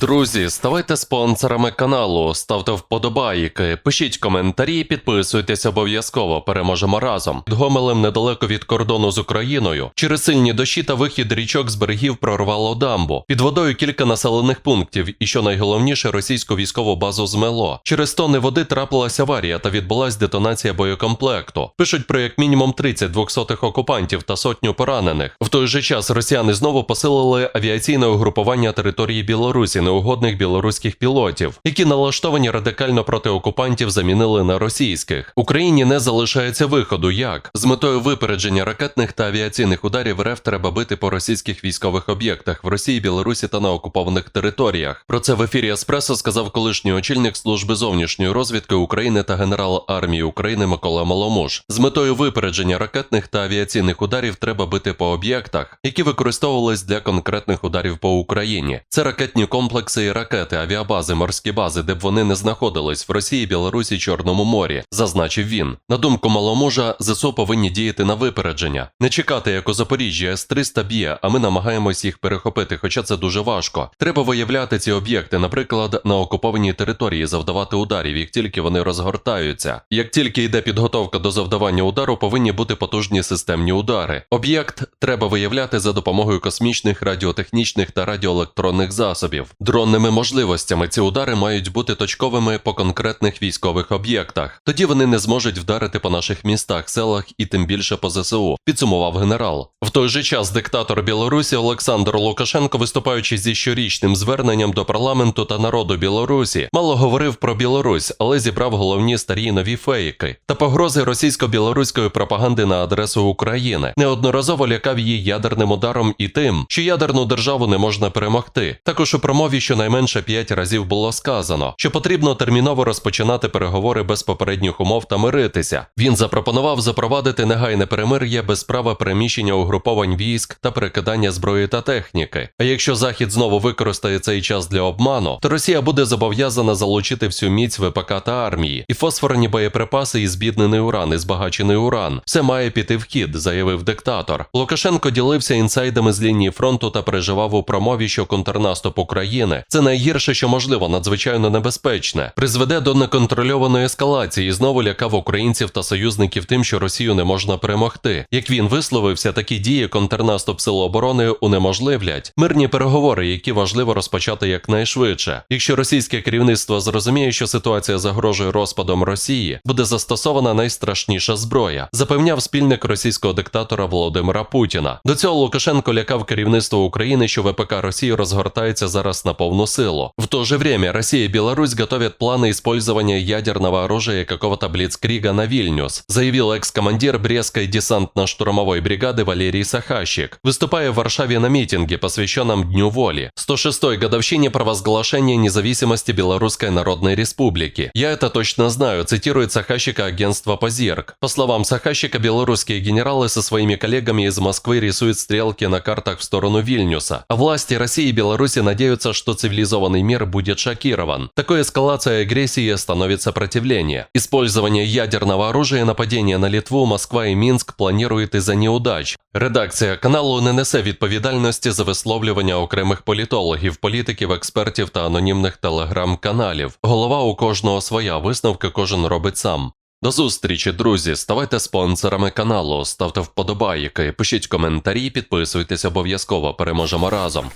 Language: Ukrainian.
Друзі, ставайте спонсорами каналу, ставте вподобайки, пишіть коментарі, підписуйтесь обов'язково. Переможемо разом. Під Гомелем недалеко від кордону з Україною. Через сильні дощі та вихід річок з берегів прорвало дамбу. Під водою кілька населених пунктів, і що найголовніше, російську військову базу змело. Через тони води трапилася аварія та відбулась детонація боєкомплекту. Пишуть про як мінімум 30 двохсотих окупантів та сотню поранених. В той же час росіяни знову посилили авіаційне угрупування території Білорусі неугодних білоруських пілотів, які налаштовані радикально проти окупантів замінили на російських. Україні не залишається виходу. Як з метою випередження ракетних та авіаційних ударів РФ треба бити по російських військових об'єктах в Росії, Білорусі та на окупованих територіях. Про це в ефірі Еспресо сказав колишній очільник служби зовнішньої розвідки України та генерал армії України Микола Маломуш. З метою випередження ракетних та авіаційних ударів треба бити по об'єктах, які використовувались для конкретних ударів по Україні. Це ракетні комплекси і ракети, авіабази, морські бази, де б вони не знаходились в Росії, Білорусі, Чорному морі, зазначив він. На думку Маломужа, ЗСУ повинні діяти на випередження, не чекати, як у Запоріжжі С-300 б'є, а ми намагаємось їх перехопити, хоча це дуже важко. Треба виявляти ці об'єкти, наприклад, на окупованій території, завдавати ударів, як тільки вони розгортаються. Як тільки йде підготовка до завдавання удару, повинні бути потужні системні удари. Об'єкт треба виявляти за допомогою космічних, радіотехнічних та радіоелектронних засобів. Дронними можливостями ці удари мають бути точковими по конкретних військових об'єктах. Тоді вони не зможуть вдарити по наших містах, селах і тим більше по ЗСУ, підсумував генерал. В той же час диктатор Білорусі Олександр Лукашенко, виступаючи зі щорічним зверненням до парламенту та народу Білорусі, мало говорив про Білорусь, але зібрав головні старі нові фейки та погрози російсько-білоруської пропаганди на адресу України. Неодноразово лякав її ядерним ударом і тим, що ядерну державу не можна перемогти. Також у промові щонайменше п'ять разів було сказано, що потрібно терміново розпочинати переговори без попередніх умов та миритися. Він запропонував запровадити негайне перемир'я без права переміщення угруповань військ та перекидання зброї та техніки. А якщо Захід знову використає цей час для обману, то Росія буде зобов'язана залучити всю міць ВПК та армії, і фосфорні боєприпаси і збіднений уран, і збагачений уран. Все має піти в хід, заявив диктатор. Лукашенко ділився інсайдами з лінії фронту та переживав у промові, що контрнаступ України це найгірше, що можливо, надзвичайно небезпечне, призведе до неконтрольованої ескалації і знову лякав українців та союзників тим, що Росію не можна перемогти. Як він висловився, такі дії контрнаступ сил оборони унеможливлять мирні переговори, які важливо розпочати якнайшвидше. Якщо російське керівництво зрозуміє, що ситуація загрожує розпадом Росії, буде застосована найстрашніша зброя, запевняв спільник російського диктатора Володимира Путіна. До цього Лукашенко лякав керівництво України, що ВПК Росії розгортається зараз на повну силу. В то же время Россия и Беларусь готовят планы использования ядерного оружия какого-то блицкрига на Вильнюс, заявил экс-командир Брестской десантно-штурмовой бригады Валерий Сахащик, выступая в Варшаве на митинге, посвященном Дню воли, 106-й годовщине провозглашения независимости Белорусской Народной Республики. Я это точно знаю, цитирует Сахащика агентство Позерк. По словам Сахащика, белорусские генералы со своими коллегами из Москвы рисуют стрелки на картах в сторону Вильнюса, а власти России и Беларуси надеются, что цивилизованный мир будет шокирован. Такой эскалацией агрессии остановит сопротивление. Использование ядерного оружия и нападение на Литву, Москва и Минск планирует из-за неудач. Редакція каналу не несе відповідальності за висловлювання окремих політологів, політиків, експертів та анонімних телеграм-каналів. Голова у кожного своя, висновки кожен робить сам. До зустрічі, друзі! Ставайте спонсорами каналу, ставте вподобайки, пишіть коментарі, підписуйтесь обов'язково. Переможемо разом.